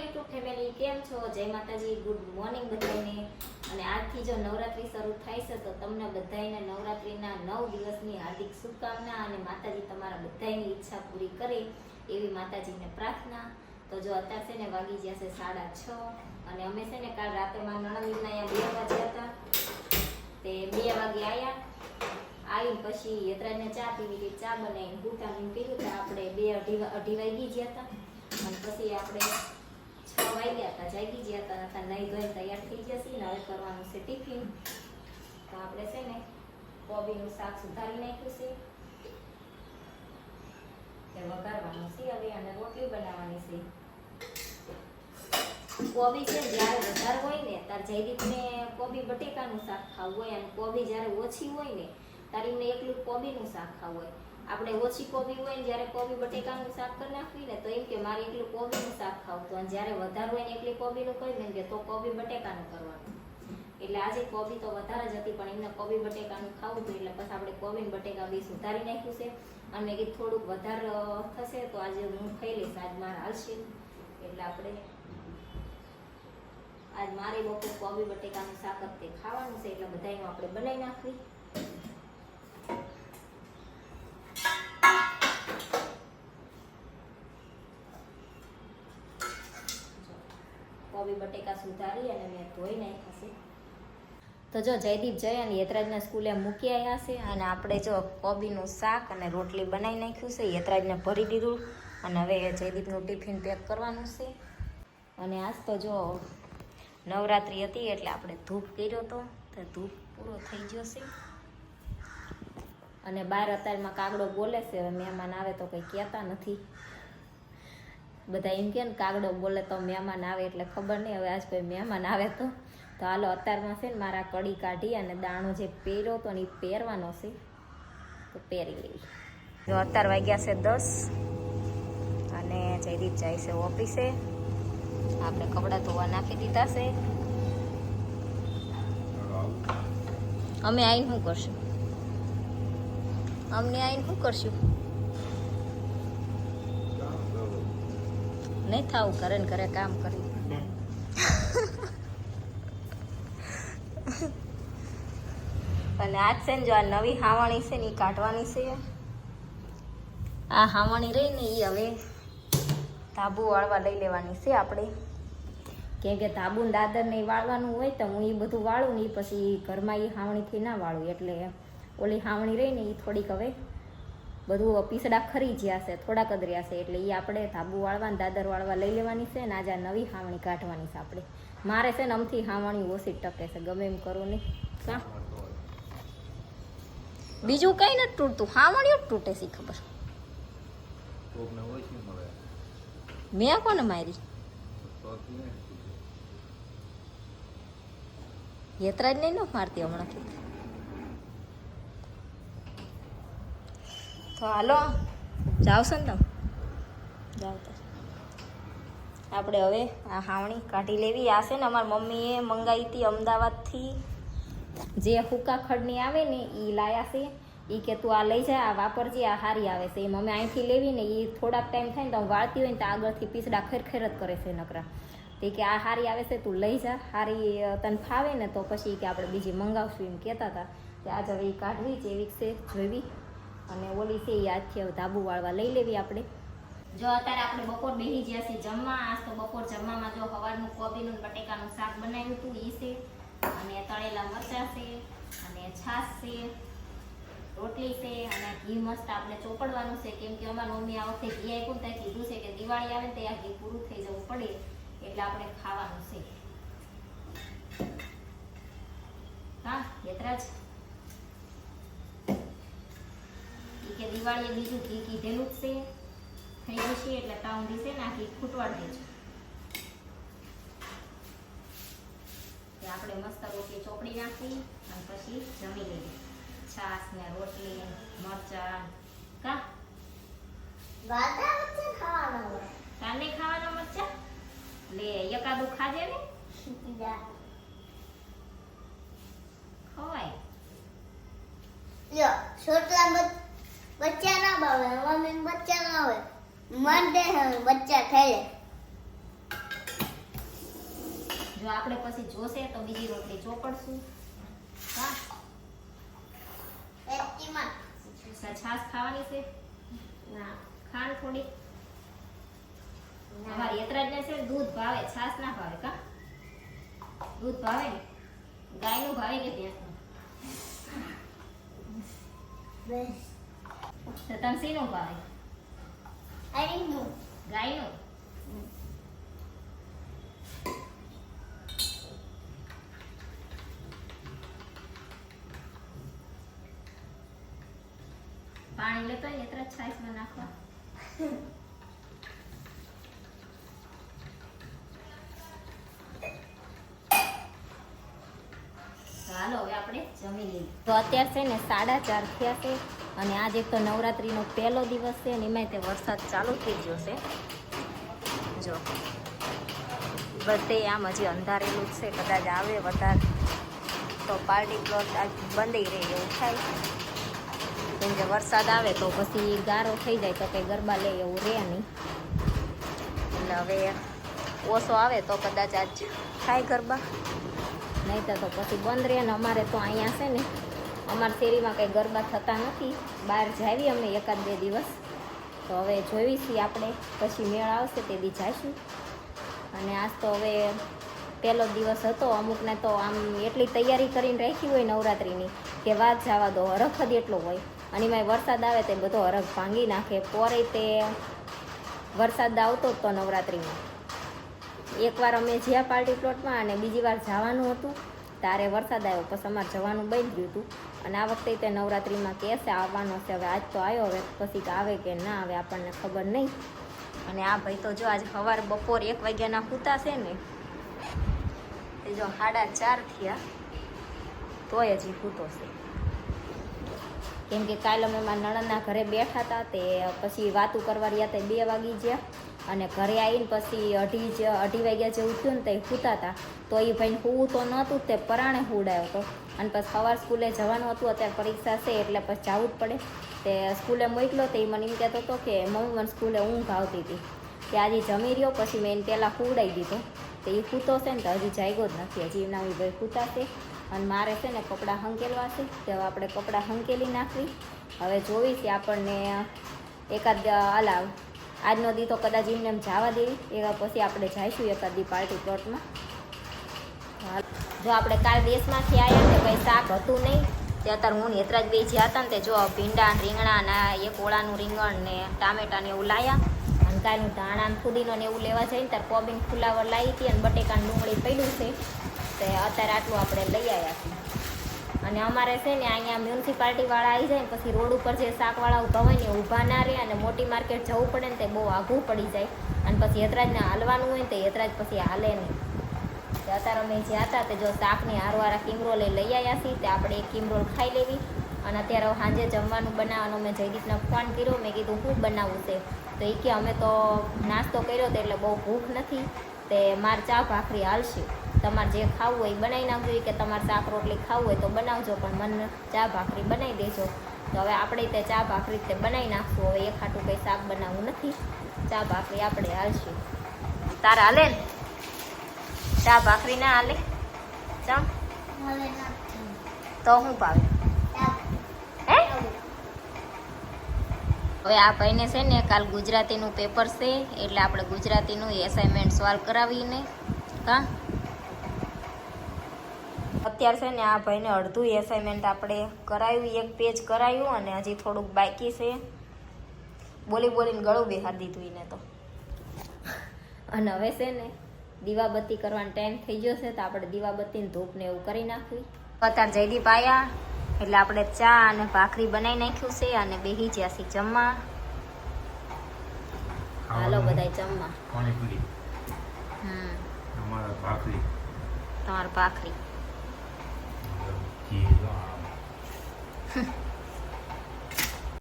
YouTube family કેમ છો? જય માતાજી ગુડ મોર્નિંગ બધાને અને આજથી જો નવરાત્રી શરૂ થાય છે, તો તમને બધાને નવરાત્રીના નવ દિવસની હાર્દિક શુભકામના અને માતાજી તમારા બધાની ઈચ્છા પૂરી કરે એવી માતાજીને પ્રાર્થના. તો જો અત્યારે છે ને વાગી ગયા છે સાડા છ અને અમે છે ને કાલ રાતે મારા નણંદીના અહીંયા બે વાગ્યા હતા. તે બે વાગે આવ્યા આવી પછી યત્રાને ચા પીવી હતી, ચા બનાવીને ગુટાવીને પીધું આપણે બે અઢી અઢી વાગી ગયા હતા. અને પછી આપણે છ ગયા હતા, જાગી ગયા હતા હતા નહીં ધોઈને તૈયાર થઈ ગયા ને હવે કરવાનું છે ટિફિન. તો આપણે છે ને કોબીનું શાક સુધારી નાખ્યું છે. તે વઘારવાનું છે હવે અને રોટલી બનાવવાની છે. કોબી છે જ્યારે વધારે હોય ને તાર જયદીપને કોબી બટેકાનું શાક ખાવું હોય અને કોબી જ્યારે ઓછી હોય ને તારે એમને એકલું કોબીનું શાક ખાવું હોય. આપણે ઓછી કોબી હોય ને જ્યારે કોબી બટેકાનું શાક કરી નાખવી ને તો એમ કે મારે એકલું કોબીનું શાક ખાવું તો જ્યારે વધારે હોય ને એકલી કોબીનું કરી દે કે તો કોબી બટેકાનું કરવાનું. એટલે આજે કોબી તો વધારે જ હતી, પણ એમને કોબી બટેકાનું ખાવું હતું એટલે પછી આપણે કોબી બટેકા બી સુધારી નાખ્યું છે. અને મેં કીધું થોડુંક વધારે થશે તો આજે હું ખાઈ લઈશ. આજ મારે હાલશે. એટલે આપણે આજ મારે બપોર કોબી બટેકાનું શાક જ તે ખાવાનું છે. એટલે બધાનું આપણે બનાવી નાખવી. કોબી બટેકા સુધારી અને મેં ધોઈ નાખ્યા છે. તો જો જયદીપ જય અને યતરાજના સ્કૂલે મૂકી આવ્યા છે અને આપણે જો કોબીનું શાક અને રોટલી બનાવી નાખ્યું છે, યતરાજને ભરી દીધું અને હવે જયદીપનું ટિફિન પેક કરવાનું છે. અને આજ તો જો નવરાત્રિ હતી એટલે આપણે ધૂપ કર્યો હતો તો ધૂપ પૂરો થઈ ગયો છે. અને બાર અત્યારમાં કાગડો બોલે છે, હવે મહેમાન આવે તો કંઈ કહેતા નથી. બધા એમ કે કાગડો બોલે તો મહેમાન આવે એટલે ખબર નહીં, હવે આજ કોઈ મહેમાન આવે તો. તો હાલો, અત્યારમાં છે ને મારા કડી કાઢી અને દાણો જે પહેર્યો તો એ પહેરવાનો છે. તો પહેરી લેવી જો અત્યાર વાગ્યા છે દસ અને જયદીપ જાય છે ઓફિસે. આપણે કપડાં ધોવા નાખી દીધા છે. અમે આવીને શું કરશું? અમને આવીને શું કરશું? નહીં થવું કરે ને કરે કામ કરી. અને આજ છે ને જો આ નવી હાવણી છે ને એ કાઢવાની છે. આ હાવણી રહી ને એ હવે ધાબુ વાળવા લઈ લેવાની છે આપણે. કેમ કે ધાબુ દાદર ને વાળવાનું હોય તો હું એ બધું વાળું ને પછી ઘરમાં એ હાવણીથી ના વાળું, એટલે ઓલી હાવણી રહી ને એ થોડીક હવે બધું પીસડા ખરી જ્યાં છે થોડાક જ રહ્યા છે એટલે એ આપણે ધાબુ વાળવા દાદર વાળવા લઈ લેવાની છે ને આજે નવી હાવણી કાઢવાની છે આપણે. મારે છે ને અમથી હાવણી ઓછી ટકે છે ગમે એમ કરું નહીં. બીજું કઈ નથી તૂટતું હાવણિયું જ તૂટે છે ખબર. મેં કોને મારી? યતરાજ નહીં ન મારતી હમણાંથી? તો હાલો. જાવશો ને તમે જાવ તો. આપણે હવે આ હાવણી કાઢી લેવી. આ છે ને અમારી મમ્મીએ મંગાવી હતી અમદાવાદથી. જે હુકા ખડની આવે ને એ લાયા છે. એ કે તું આ લઈ જા, આ વાપરજે, આ હારી આવે છે. એમ અમે અહીંથી લેવી ને એ થોડાક ટાઈમ થાય ને તો વાળતી હોય ને તો આગળથી પીસડા ખેર જ કરે છે નકરા. તે કે આ હારી આવે છે, તું લઈ જા. હારી તને ફાવે ને તો પછી કે આપણે બીજી મંગાવશું એમ કહેતા હતા. કે આજ હવે એ કાઢવી જેવી છે જોઈવી અને ઓલી છે એ આજથી હવે ધાબુ વાળવા લઈ લેવી આપણે. જો અત્યારે આપણે બપોર બેસી ગયા છીએ જમવા, આજ તો બપોર જમવામાં જો સવારનું કોબીનું બટેકાનું શાક બનાવ્યું હતું એ છે. અને તળેલા મરચા છે, અને છાશ છે, રોટલી છે, અને ઘી મસ્ત આપણે ચોપડવાનું છે. કેમ કે અમારા મમ્મી આ વખતે ઘી આપ્યું ત્યાં કીધું છે કે દિવાળી આવે ત્યાં ઘી પૂરું થઈ જવું પડે, એટલે આપણે ખાવાનું છે. હા, યતરાજ? કે દિવાળીએ બીજું ઘી કીધેલું જ છે. થઈ જશે એટલે તાઉં દીશે ને આ ઘી ખૂટવાડ દેજો આપણે મસ્ત રોટલી ચોપડી નાખી અને પછી જમી લઈએ છાસ ને રોટલી મરચાં. કા? વાદા ખાવાનો ખાવાના મરચાં? લે એકાદું ખાજે ને. ખવાય. લ્યો છોટલા બચ્ચા ના ભાવે મમ્મી બચ્ચા ના હોય મન દે હવે બચ્ચા ખાઈ લે જો આપણે પછી જોશે તો બીજી રોટલી ચોપડશું. હા. પેટીમાં છાશ ખાવાની છે. ના ખાંડ થોડી. અમારે યતરાજને છે ને દૂધ ભાવે છાશ ના ભાવે કા? દૂધ ભાવે ને? ગાયનું ભાવે કે ભેંસનું? બસ તો તને શીનું ભાવે ગાયનું. પાણી લેતો હોય એટલા જ છાશમાં નાખવા. ચાલો હવે આપણે જમી લઈએ. તો અત્યારે છે ને સાડા ચાર થયા છે. અને આજે એક તો નવરાત્રીનો પહેલો દિવસ છે અને એમાંય તે વરસાદ ચાલુ થઈ ગયો છે. જો. બધે આમ હજી અંધારેલું જ છે. કદાચ આવે વધારે તો પાર્ટી પ્લોટ આજ બંધ રહે એવું થાય. કેમ કે વરસાદ આવે તો પછી ગારો થઈ જાય તો કંઈ ગરબા લે એવું રહે નહીં. એટલે હવે ઓછો આવે તો કદાચ આજ થાય ગરબા. નહીં તો પછી બંધ રહે ને અમારે તો અહીંયા છે ને અમારા શેરીમાં કંઈ ગરબા થતા નથી. બહાર જાવી અમે એકાદ બે દિવસ. તો હવે જોઈશું આપણે. પછી મેળ આવશે તે દી જઈશું અને આજ તો હવે પહેલો દિવસ હતો. અમુકને તો આમ એટલી તૈયારી કરીને રાખી હોય નવરાત્રિની કે વાત જવા દો, હરખ જ એટલો હોય. અને એમાં વરસાદ આવે તે બધો હરખ ભાંગી નાખે. પોરે તે વરસાદ આવતો જ તો નવરાત્રિમાં. એકવાર અમે જ્યાં પાર્ટી પ્લોટમાં અને બીજી વાર જવાનું હતું. ત્યારે વરસાદ આવ્યો પછી અમારે જવાનું બંધ ગયું હતું. અને આ વખતે તે નવરાત્રિમાં કહેશે આવવાનો છે, હવે આજ તો આવ્યો, હવે પછી આવે કે ના આવે આપણને ખબર નહીં. અને આ ભાઈ તો જો આજ સવારે બપોર એક વાગ્યાના સૂતા છે ને, એ જો સાડા ચાર થયા, તોય હજી સૂતો છે. કેમ કે કાલ અમે મારા નણંદના ઘરે બેઠા હતા તે પછી વાતું કરવા રહ્યા તે બે વાગી ગયા. અને ઘરે આવીને પછી અઢી જ, અઢી વાગ્યા જેવું થયું ને તે સૂતા હતા. તો એ ભાઈને સૂવું તો નહોતું, તે પરાણે હુડાયો હતો. અને પછી સવાર સ્કૂલે જવાનું હતું, અત્યારે પરીક્ષા છે એટલે પછી જવું જ પડે. તે સ્કૂલે મોકલો તે મને એમ કહેતો હતો કે મમ્મી મને સ્કૂલે ઊંઘ આવતી હતી. તે આજે જમી રહ્યો, પછી મેં એને પહેલાં હુડાઈ દીધો. તો એ સૂતો છે ને તો હજી જાગ્યો જ નથી, હજી એમના ભાઈ સૂતા છે. અને મારે છે ને કપડાં હંકેલવા છે, તો આપણે કપડાં હંકેલી નાખવી. હવે જોવી છે આપણને એકાદ અલાવ આજનો દી તો કદાચ એમને એમ જવા દેવી. એ પછી આપણે જઈશું એકાદ દી પાર્ટી પ્લોટમાં જો આપણે કાલ દેશમાંથી આવ્યા ને કંઈ શાક હતું નહીં. તે અત્યારે હું નેત્રાજ બે જ્યાં હતા ને તે જો ભીંડા રીંગણા ને આ એક ઓળાનું રીંગણ ને ટામેટા ને એવું લાયા. અને કાલનું ધાણા ફુદીનો ને એવું લેવા જઈને ત્યારે કોબીન ફુલાવર લાવી હતી અને બટેકાનું ડુંગળી પડ્યું છે. તે અત્યારે આટલું આપણે લઈ આવ્યા છીએ. અને અમારે છે ને અહીંયા મ્યુનિસિપાલિટી વાળા આવી જાય ને પછી રોડ ઉપર જે શાકવાળા ઊભા હોય ને ઊભા ના રહે અને મોટી માર્કેટ જવું પડે ને તે બહુ આઘું પડી જાય. અને પછી યતરાજને હાલવાનું હોય ને તે યતરાજ પછી હાલે નહીં. અત્યારે અમે જ્યાં હતા તે જો શાકની હારવાળા કિમરોલ લઈ આવ્યા છીએ, તે આપણે એક કિમરોલ ખાઈ લેવી. અને અત્યારે સાંજે જમવાનું બનાવવાનું મેં જયદીપને ફોન કર્યો. મેં કીધું હું બનાવવું છે તો એ કે અમે તો નાસ્તો કર્યો તો એટલે બહુ ભૂખ નથી. તે મારે ચા ભાખરી હાલશે. તમારે જે ખાવું હોય એ બનાવી નાખજો. કે તમારે શાક રોટલી ખાવું હોય તો બનાવજો પણ મને ચા ભાખરી બનાવી દેજો. તો હવે આપણે તે ચા ભાખરી તે બનાવી નાખશું. હવે એક ખાટું કંઈ શાક બનાવવું નથી. ચા ભાખરી આપણે હાલશું. તારા હાલે ને? ચા ભાખરી ના હાલે? ચમ? તો હું ભાવે? હે? હવે આ ભાઈને છે ને કાલ ગુજરાતીનું પેપર છે. એટલે આપણે ગુજરાતીનું એસાઇનમેન્ટ સોલ્વ કરાવીને કા અત્યારે છે ને આ ભાઈને અડધું એસાઇનમેન્ટ આપણે કરાયું એક પેજ કરાયું અને હજી થોડુંક બાકી છે. બોલી બોલીને ગળું બેહાર દીધું એને તો. અને હવે છે ને દીવાબત્તી કરવાનો ટાઈમ થઈ ગયો છે તો આપણે દીવાબત્તીને ધૂપને એવું કરી નાખવી. અત્યારે જયદીપ આવ્યા એટલે આપણે ચા અને ભાખરી બનાવી નાખ્યું છે અને બેહી જ્યાં છે જમવા. હાલો બધાય જમવા. પાણીપુરી. હમ. અમારા ભાખરી. તમારી ભાખરી. ઘી જો આ.